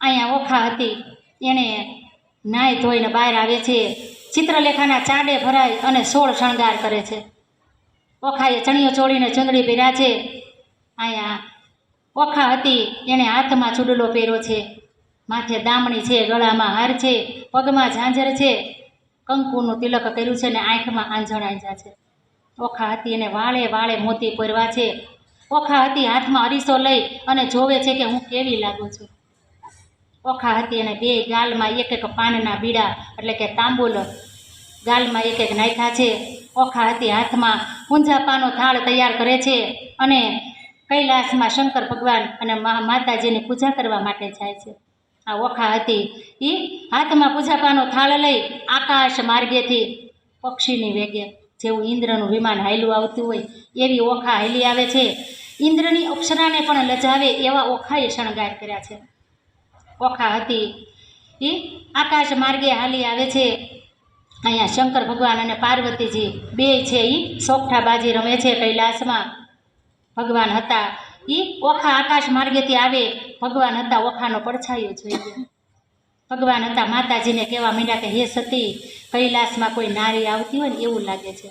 અહીંયા ઓખા હતી. એણે નાહી ધોઈને બહાર આવે છે. ચિત્રલેખાના ચાંડે ભરાય અને સોળ શણગાર કરે છે. ઓખાએ ચણિયો ચોળીને ચુંદડી પહેર્યા છે. અહીંયા ઓખા હતી. એણે હાથમાં ચૂડલો પહેર્યો છે. માથે દામણી છે, ગળામાં હાર છે, પગમાં ઝાંઝર છે. કંકુનું તિલક કર્યું છે ને આંખમાં આંજણ આંજા છે. ઓખા હતી એને વાળે વાળે મોતી પહેરવા છે. ઓખા હતી હાથમાં અરીસો લઈ અને જોવે છે કે હું કેવી લાગુ છું. ઓખા હતી અને બે ગાલમાં એક એક પાનના બીડા, એટલે કે તાંબુલ, ગાલમાં એક એક નાખ્યા છે. ઓખા હતી હાથમાં, ઊંઝા પાનો થાળ તૈયાર કરે છે અને કૈલાસમાં શંકર ભગવાન અને માતાજીની પૂજા કરવા માટે જાય છે. આ ઓખા હતી. એ હાથમાં પૂજાપાનો થાળ લઈ આકાશ માર્ગેથી પક્ષીની વેગે, જેવું ઇન્દ્રનું વિમાન હાયલું આવતું હોય, એવી ઓખા હાયલી આવે છે. ઇન્દ્રની અપ્સરાને પણ લજાવે એવા ઓખાએ શણગાર કર્યા છે. ઓખા હતી. એ આકાશ માર્ગે હાલી આવે છે. અહીંયા શંકર ભગવાન અને પાર્વતીજી બે છે એ સોગઠાબાજી રમે છે કૈલાસમાં. ભગવાન હતા. એ ઓખા આકાશ માર્ગેથી આવે. ભગવાન હતા ઓખાનો પડછાયો જોઈએ ભગવાન હતા માતાજીને કહેવા માંડ્યા કે હે સતી, કૈલાસમાં કોઈ નારી આવતી હોય ને એવું લાગે છે.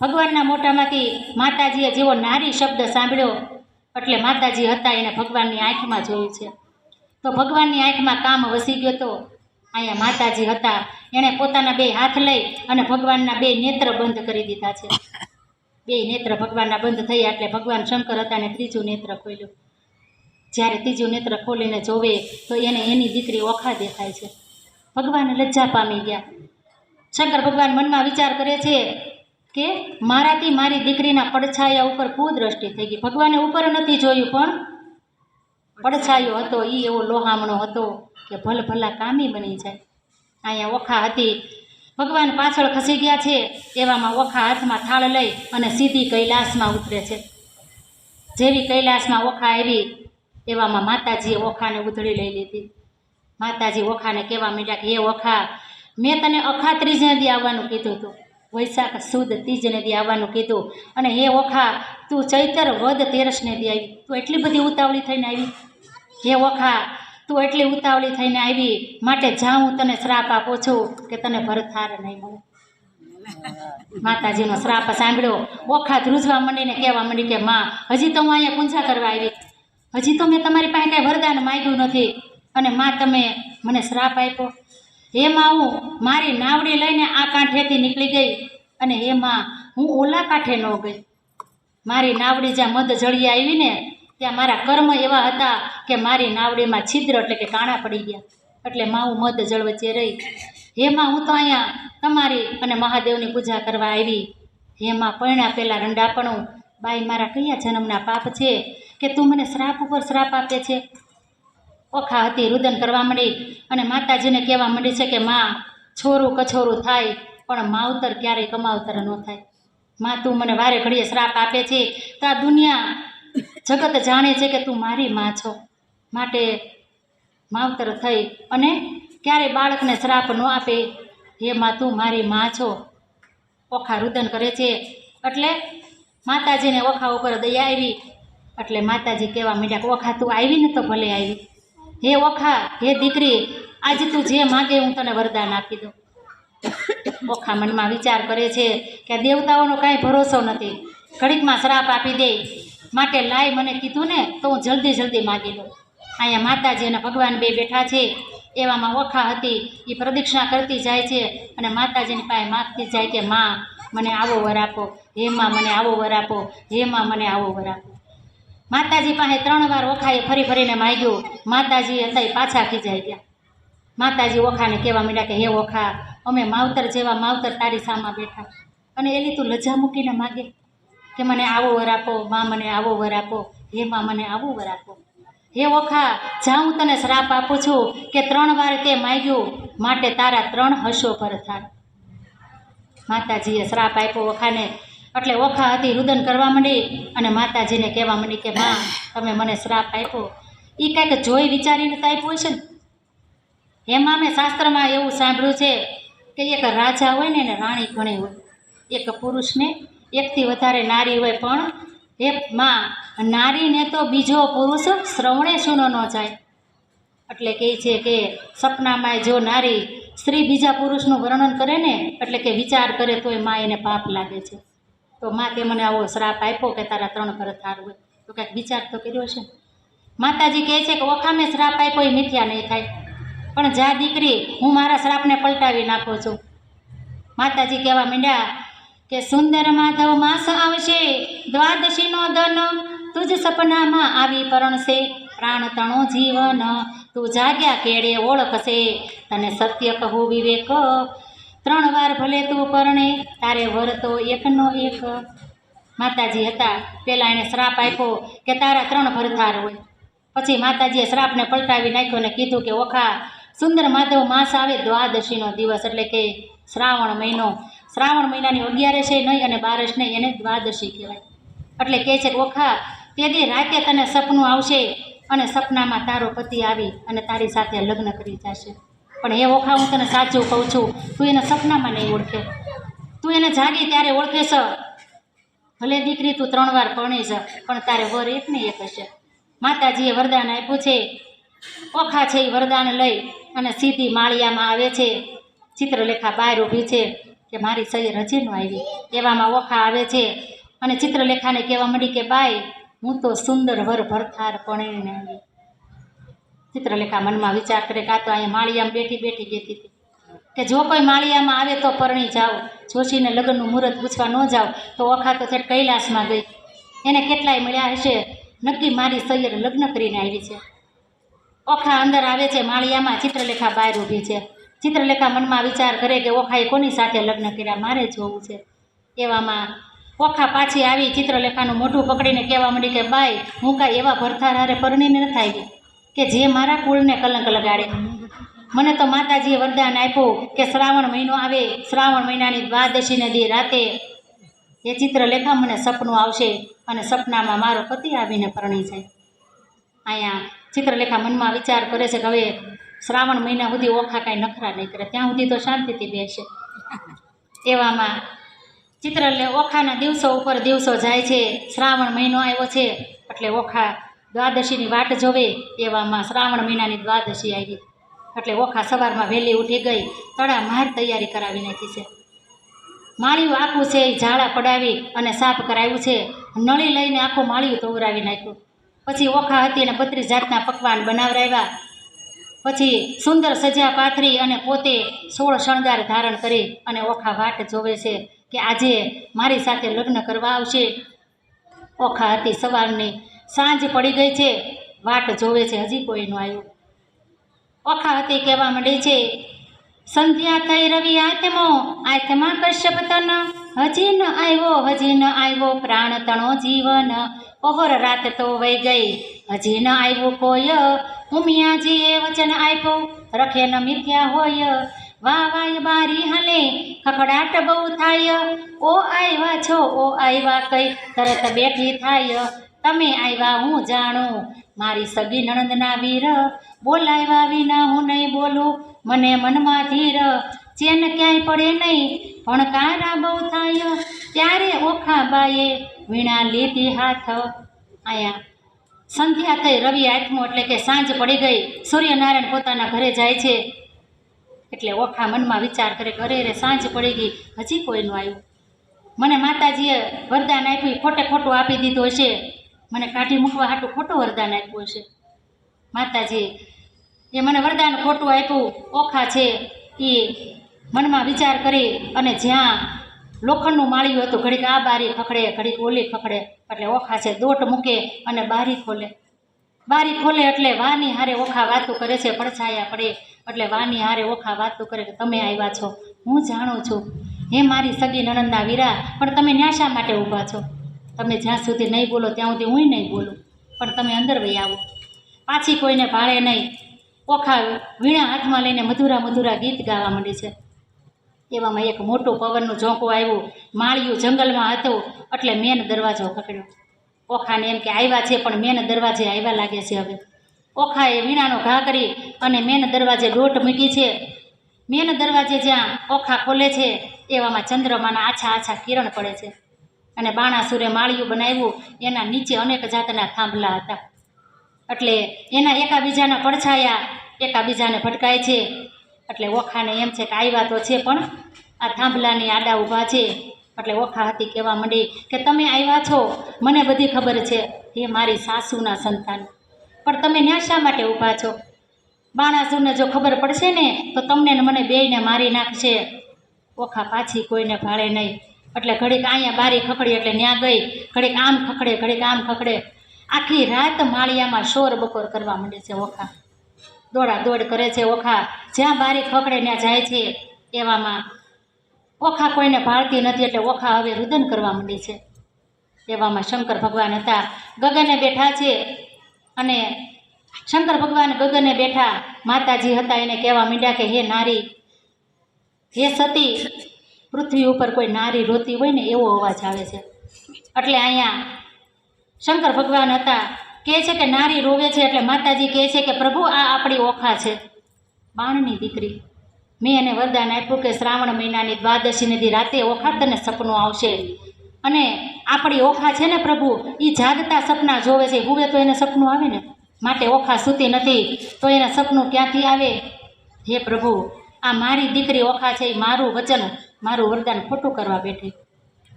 ભગવાનના મોઢામાંથી માતાજીએ જેવો નારી શબ્દ સાંભળ્યો, એટલે માતાજી હતા એને ભગવાનની આંખમાં જોયું છે. તો ભગવાનની આંખમાં કામ વસી ગયો તો અહીંયા માતાજી હતા. એણે પોતાના બે હાથ લઈ અને ભગવાનના બે નેત્ર બંધ કરી દીધા છે. બે નેત્ર ભગવાનના બંધ થયા એટલે ભગવાન શંકર હતા અને ત્રીજું નેત્ર ખોલ્યું. જ્યારે ત્રીજું નેત્ર ખોલીને જોવે તો એને એની દીકરી ઓખા દેખાય છે. ભગવાન લજ્જા પામી ગયા. શંકર ભગવાન મનમાં વિચાર કરે છે કે મારાથી મારી દીકરીના પડછાયા ઉપર કુદ્રષ્ટિ થઈ ગઈ. ભગવાને ઉપર નથી જોયું પણ પડછાયો હતો એ એવો લોહામણો હતો કે ભલ ભલા કામી બની જાય. અહીંયા ઓખા હતી. ભગવાન પાછળ ખસી ગયા છે, એવામાં ઓખા હાથમાં થાળ લઈ અને સીધી કૈલાસમાં ઉતરે છે. જેવી કૈલાસમાં ઓખા આવી, એવામાં માતાજીએ ઓખાને ઉધળી લઈ લીધી. માતાજી ઓખાને કહેવા માંડ્યા કે, હે ઓખા મેં તને અખા ત્રીજને દી આવવાનું કીધું હતું. વૈશાખ સુદ ત્રીજને દી આવવાનું કીધું. અને હે ઓખા તું ચૈતર વદ તેરસને દી આવી. તું એટલી બધી ઉતાવળી થઈને આવી. હે વખા તું એટલી ઉતાવળી થઈને આવી, માટે જ્યાં હું તને શ્રાપ આપું છું કે તને ભરથાર નહીં મળે. માતાજીનો શ્રાપ સાંભળ્યો. ઓખા રૂઝવા માંડીને કહેવા માંડી કે, માં, હજી તો હું અહીંયા પૂંજા કરવા આવી. હજી તો મેં તમારી પાસે કાંઈ વરદાન માગ્યું નથી. અને માં, તમે મને શ્રાપ આપ્યો? એમાં હું મારી નાવડી લઈને આ કાંઠેથી નીકળી ગઈ. અને એમાં હું ઓલા કાંઠે ન ગઈ. મારી નાવડી જ્યાં મધ જળી આવી ને ત્યાં મારા કર્મ એવા હતા કે મારી નાવડીમાં છિદ્ર એટલે કે કાણા પડી ગયા. એટલે માં મધ જળ વચ્ચે રહી. હેમાં હું તો અહીંયા તમારી અને મહાદેવની પૂજા કરવા આવી. હેમાં પૈણા પહેલાં રંડાપણું. બાઈ મારા કયા જન્મના પાપ છે કે તું મને શ્રાપ ઉપર શ્રાપ આપે છે? ઓખા હતી રુદન કરવા માંડી અને માતાજીને કહેવા માંડી છે કે માં, છોરું કછોરું થાય, પણ માવતર ક્યારેય કમાવતર ન થાય. માં તું મને વારે ઘડીએ શ્રાપ આપે છે તો આ દુનિયા જગત જાણે છે કે તું મારી માં છો. માટે માવતર થઈ અને ક્યારેય બાળકને શ્રાપ ન આપે હે માં તું મારી માં છો. ઓખા રુદન કરે છે. એટલે માતાજીને ઓખા ઉપર દયા આવી. એટલે માતાજી કહેવા માંડ્યા કે ઓખા તું આવી ને તો ભલે આવી. હે ઓખા, હે દીકરી, આજે તું જે માગે હું તને વરદાન આપી દઉં. ઓખા મનમાં વિચાર કરે છે કે દેવતાઓનો કાંઈ ભરોસો નથી. ઘડીકમાં શ્રાપ આપી દે. માટે લાય મને કીધું ને, તો હું જલ્દી જલ્દી માગી લઉં. અહીંયા માતાજી અને ભગવાન બે બેઠા છે. એવામાં ઓખા હતી. એ પ્રદક્ષિણા કરતી જાય છે અને માતાજીની પાસે માગતી જાય કે, માં, મને આવો વર આપો. હે માં, મને આવો વર આપો. હે માં, મને આવો વર આપો. માતાજી પાસે ત્રણ વાર ઓખાએ ફરી ફરીને માગ્યું. માતાજી હતા એ પાછા ખીજાઈ ગયા. માતાજી ઓખાને કહેવા માંડ્યા કે, હે ઓખા, અમે માવતર જેવા માવતર તારી સામા બેઠા. અને એલી તું લજા મૂકીને માગે. કે મને આવો વર આપો, માં મને આવો વર આપો, હે માં મને આવો વર આપો. હે ઓખા, જ્યાં હું તને શ્રાપ આપું છું કે ત્રણ વાર તે માગ્યું, માટે તારા ત્રણ હશો પર થાય માતાજીએ શ્રાપ આપ્યો ઓખાને, એટલે ઓખા હતી રુદન કરવા માંડી અને માતાજીને કહેવા માંડી કે, માં, તમે મને શ્રાપ આપ્યો. એ કાંઈક જોઈ વિચારીને તો આપ્યું છે ને. એમાં મેં શાસ્ત્રમાં એવું સાંભળ્યું છે કે એક રાજા હોય ને એને રાણી ઘણી હોય. એક પુરુષને એકથી વધારે નારી હોય પણ એ માં. નારીને તો બીજો પુરુષ શ્રવણે સુનો ન જાય. એટલે કહે છે કે સપનામાં જો નારી સ્ત્રી બીજા પુરુષનું વર્ણન કરે ને, એટલે કે વિચાર કરે તોયમાં એને પાપ લાગે છે. તો માં તે મને આવો શ્રાપ આપ્યો કે તારા ત્રણ ઘર થાર હોય. તો કાંઈક વિચાર તો કર્યો છે. માતાજી કહે છે કે ઓખામે શ્રાપ આપ્યો એ મિથ્યા નહીં થાય. પણ જા દીકરી, હું મારા શ્રાપને પલટાવી નાખું છું. માતાજી કહેવા માંડ્યા કે સુંદર માધવ માસ આવશે, દ્વાદશીનો ધન તુજ સપનામાં આવી પરણશે. પ્રાણ તણો જીવન તું જાગ્યા કેળે ઓળખશે. તને સત્ય કહું વિવેક, ત્રણ વાર ભલે તું પરણે, તારે વર તો એકનો એક. માતાજી હતા પહેલાં એણે શ્રાપ આપ્યો કે તારા ત્રણ ભરથાર હોય. પછી માતાજીએ શ્રાપને પલટાવી નાખ્યો અને કીધું કે ઓખા, સુંદર માધવ માસ આવે દ્વાદશીનો દિવસ એટલે કે શ્રાવણ મહિનો. શ્રાવણ મહિનાની અગિયારસે નહીં અને બારસ નહીં, એને દ્વાદશી કહેવાય. એટલે કહે છે ઓખા, તે દી રાતે તને સપનું આવશે અને સપનામાં તારો પતિ આવી અને તારી સાથે લગ્ન કરી જશે. પણ એ ઓખા, હું તને સાચું કહું છું, તું એને સપનામાં નહીં ઓળખે. તું એને જાગી ત્યારે ઓળખે છે. ભલે દીકરી તું ત્રણ વાર પરણી છે, પણ તારે વર એક ને એક હશે. માતાજીએ વરદાન આપ્યું છે. ઓખા છે એ વરદાન લઈ અને સીધી માળિયામાં આવે છે. ચિત્રલેખા બહાર ઊભી છે. કે મારી સહી હજી ન આવી. એવામાં ઓખા આવે છે. અને ચિત્રલેખાને કહેવા મળી કે, બાઈ, હું તો સુંદર વર ભરથાર પરણીને આવી. ચિત્રલેખા મનમાં વિચાર કરે કાં તો અહીંયા માળિયામાં બેઠી બેઠી કહેતી હતી. કે જો કોઈ માળિયામાં આવે તો પરણી જાઓ. જોશીને લગ્નનું મુહૂર્ત પૂછવા ન જાઓ, તો ઓખા તો છે કૈલાસમાં ગઈ. એને કેટલાય મળ્યા હશે. નક્કી મારી સૈયર લગ્ન કરીને આવી છે. ઓખા અંદર આવે છે, માળિયામાં ચિત્રલેખા બહાર ઊભી છે. ચિત્રલેખા મનમાં વિચાર કરે કે ઓખાએ કોની સાથે લગ્ન કર્યા? મારે જોવું છે. એવામાં ઓખા પાછી આવી ચિત્રલેખાનું મોઢું પકડીને કહેવા માંડી કે, બાઈ, હું કાંઈ એવા ભરથાર હારે પરણીને નથી આવી કે જે મારા કુળને કલંક લગાડે. મને તો માતાજીએ વરદાન આપ્યું કે શ્રાવણ મહિનો આવે. શ્રાવણ મહિનાની દ્વાદશીને દી રાતે એ ચિત્રલેખા મને સપનું આવશે અને સપનામાં મારો પતિ આવીને પરણી જાય. અહીંયા ચિત્રલેખા મનમાં વિચાર કરે છે કે હવે શ્રાવણ મહિના સુધી ઓખા કાંઈ નખરા નહીં કરે. ત્યાં સુધી તો શાંતિથી બેસે. એવામાં ચિત્રલે ઓખાના દિવસો ઉપર દિવસો જાય છે. શ્રાવણ મહિનો આવ્યો છે એટલે ઓખા દ્વાદશીની વાટ જોવે. એવામાં શ્રાવણ મહિનાની દ્વાદશી આવી. એટલે ઓખા સવારમાં વહેલી ઉઠી ગઈ. તળા માર તૈયારી કરાવી નાખી છે. માળિયું આખું છે એ ઝાડા પડાવી અને સાફ કરાવ્યું છે. નળી લઈને આખું માળિયું તોવરાવી નાખ્યું. પછી ઓખા હતી અને બત્રીસ જાતના પકવાન બનાવરાવ્યા. પછી સુંદર સજા પાથરી અને પોતે સોળ શણગાર ધારણ કરી અને ઓખા વાટ જોવે છે કે આજે મારી સાથે લગ્ન કરવા આવશે. ઓખા હતી સવારની સાંજ પડી ગઈ છે. વાટ જોવે છે, હજી કોઈ ન આવ્યું. ઓખા હતી કહેવા માંડી છે સંધ્યા થઈ રવિ આત્મો આત્મા કશ્યપ તન હજી ન આવ્યો હજી ન આવ્યો પ્રાણ તણો જીવન. પહોર રાત તો વહી ગઈ હજી ન આવ્યું કોઈ. ઉમિયાજીએ વચન આપ્યું રખે ન મિથ્યા હોય. વા વાય બારી હલે, ખખડાટ બહુ થાય. ઓ આવ્યા છો, ઓ આવ્યા કઈ તરત બેઠી થાય. તમે આવ્યા હું જાણું. મારી સગી નણંદના વીર બોલાવ્યા વિના હું નહીં બોલું. મને મનમાં ધીર ચેન ક્યાંય પડે નહીં. પણ કારા બહુ થાય, ત્યારે ઓખા બાએ વીણા લીધી હાથ. આયા, સંધ્યા થઈ રવિ આઠમું એટલે કે સાંજ પડી ગઈ. સૂર્યનારાયણ પોતાના ઘરે જાય છે. એટલે ઓખા મનમાં વિચાર કરે ઘરે રે સાંજ પડી ગઈ. હજી કોઈનું આવ્યું મને માતાજીએ વરદાન આપ્યું ખોટે ખોટું આપી દીધું હશે મને કાઢી મૂકવા હાટું ખોટું વરદાન આપ્યું હશે. માતાજી, એ મને વરદાન ખોટું આપ્યું, ઓખા છે એ મનમાં વિચાર કરી અને જ્યાં લોખંડનું માળ્યું હતું, ઘડીક આ બારી ખખડે, ઘડીક ઓલી ખખડે, એટલે ઓખા છે, દોટ મૂકે અને બારી ખોલે. બારી ખોલે એટલે વાની હારે ઓખા વાતું કરે છે, પડછાયા પડે, એટલે વાની હારે ઓખા વાતું કરે કે તમે આવ્યા છો. હું જાણું છું, હે મારી સગી નણંદના વીરા, પણ તમે ન્યાશા માટે ઊભા છો? તમે જ્યાં સુધી નહીં બોલો, ત્યાં સુધી હું નહીં બોલું. પણ તમે અંદર વહી આવો. પાછી કોઈને ભાળે નહીં. ઓખા વીણા હાથમાં લઈને મધુરા મધુરા ગીત ગાવા માંડે છે. એવામાં એક મોટું પવનનું ઝોંકું આવ્યું. માળિયું જંગલમાં હતું, એટલે મેન દરવાજો પકડ્યો. ઓખાને એમ કે આવ્યા છે, પણ મેન દરવાજે આવ્યા લાગે છે હવે. ઓખાએ વીણાનો ઘા કરી અને મેન દરવાજે દોટ મૂકી છે. મેન દરવાજે જ્યાં ઓખા ખોલે છે, એવામાં ચંદ્રમાના આછા આછા કિરણ પડે છે. અને બાણાસુરે માળિયું બનાવ્યું. એના નીચે અનેક જાતના થાંભલા હતા. એટલે એના એકાબીજાના પડછાયા એકાબીજાને ભટકાય છે. એટલે ઓખાને એમ છે કે આવ્યા તો છે પણ આ થાંભલાની આડા ઊભા છે. એટલે ઓખા હતી કહેવા માંડી કે તમે આવ્યા છો? મને બધી ખબર છે. એ મારી સાસુના સંતાન. પણ તમે ન્યા શા માટે ઊભા છો? બાણાસુરને જો ખબર પડશે ને, તો તમને મને બેયને મારી નાખશે. ઓખા પાછી કોઈને ભાળે નહીં. એટલે ઘડીક અહીંયા બારી ખખડી એટલે ત્યાં ગઈ, ઘડીક આમ ખખડે, ઘડીક આમ ખખડે. આખી રાત માળિયામાં શોર બકોર કરવા માંડે છે ઓખા. દોડા દોડ કરે છે ઓખા. જ્યાં બારી ખખડે ત્યાં જાય છે એવામાં. ઓખા કોઈને ભાળતી નથી એટલે ઓખા હવે રુદન કરવા માંડી છે. એવામાં શંકર ભગવાન હતા. ગગને બેઠા છે અને શંકર ભગવાન ગગને બેઠા. માતાજી હતા એને કહેવા માંડ્યા કે, હે નારી, હે સતી પૃથ્વી ઉપર કોઈ નારી રોતી હોય ને એવો અવાજ આવે છે. એટલે અહીંયા શંકર ભગવાન હતા, કહે છે કે નારી રોવે છે એટલે માતાજી કહે છે કે પ્રભુ, આ આપણી ઓખા છે. બાણની દીકરી, મેં એને વરદાન આપ્યું કે શ્રાવણ મહિનાની દ્વાદશીની રાતે ઓખા તને સપનું આવશે. અને આપણી ઓખા છે ને પ્રભુ એ જાગતા સપના જોવે છે. હુવે તો એને સપનું આવે ને? માટે ઓખા સૂતી નથી, તો એને સપનું ક્યાંથી આવે? હે પ્રભુ, આ મારી દીકરી ઓખા છે એ મારું વચન મારું વરદાન ખોટું કરવા બેઠે.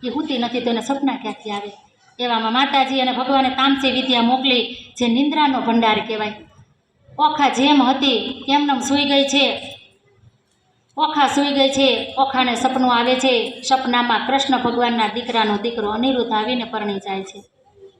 એ હૂતી નથી તો એને સપના ક્યાંથી આવે? એવામાં માતાજી અને ભગવાને તામસી વિદ્યા મોકલી, જે નિંદ્રાનો ભંડાર કહેવાય. ઓખા જેમ હતી એમનેમ સૂઈ ગઈ છે. ઓખા સૂઈ ગઈ છે, ઓખાને સપનું આવે છે. સપનામાં કૃષ્ણ ભગવાનના દીકરાનો દીકરો અનિરુદ્ધ આવીને પરણી જાય છે.